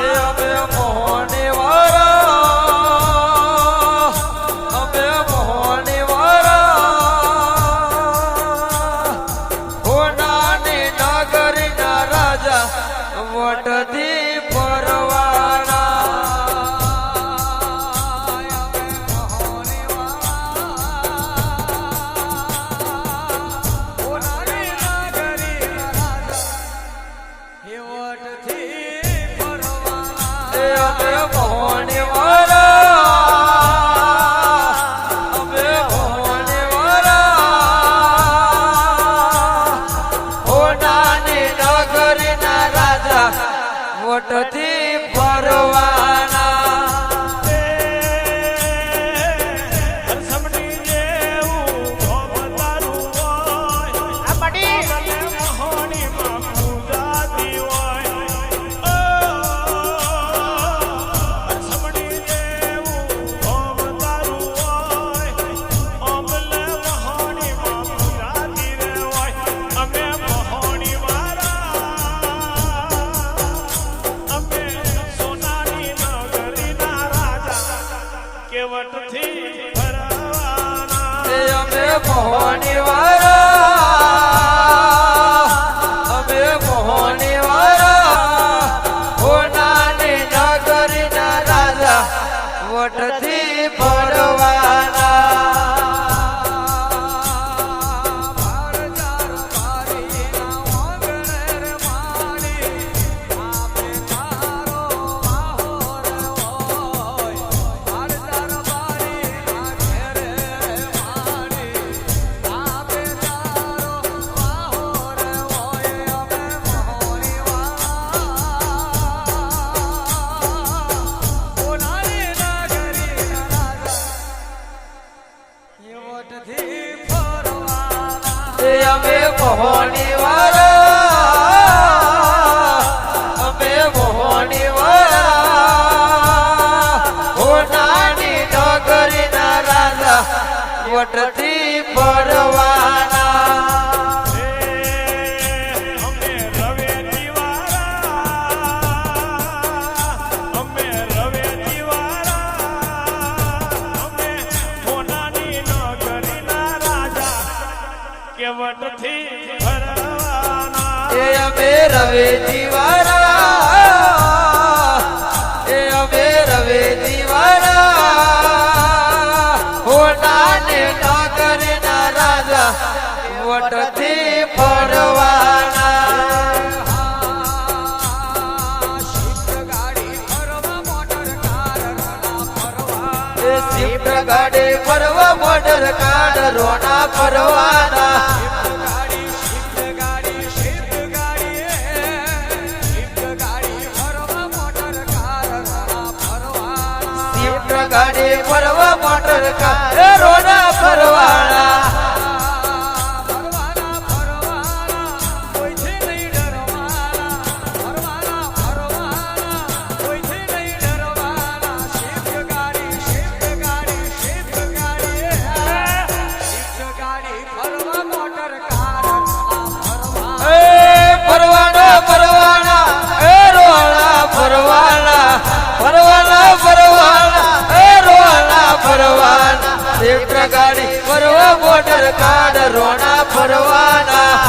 એ અમે મોહની વાળા અમે હોનાની નગરીના રાજા વટથી પરવાના વટથી અમે મોહની અમે મોહની વાળા હોનાની નગરીના રાજા વટથી પરવાના. ભરવાના. એ અમે રવે વાળા એ અમે રવે વાળા હોનાની નગરીના રાજા વટથી ફરવા મોટર કાર રોના ફરવાના. ગાડી ફરવા મોટર કાર રોના ફરવાના. શિફ્ટ ગાડી ફરવા મોટર કાર રોણા ફરવાના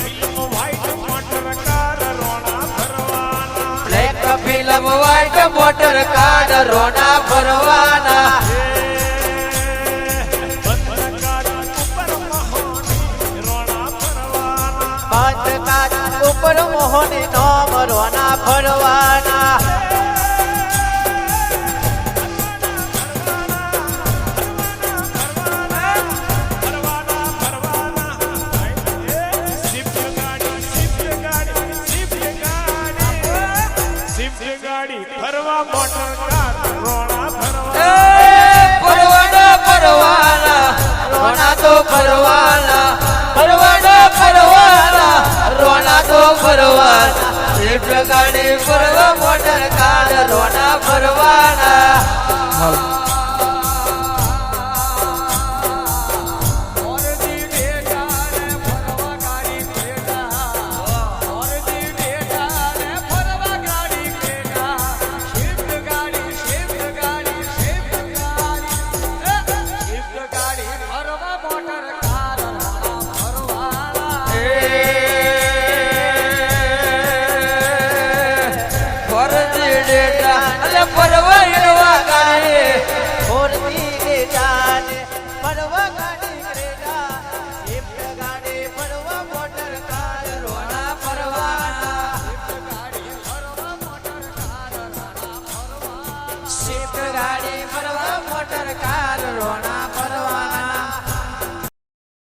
ફિલ્મ વ્હાઈટ મોટર કાર રોણા ભરવાના. Black film white motor car રોણા ફરવાના શિફ્ટ ગાડી મરવાના ફરવાના ફરવા મોટર કાર રોણા ફરવાના ફરવાના ફરવાના રોણા તો ફરવાના for the બેટા. અને પરવા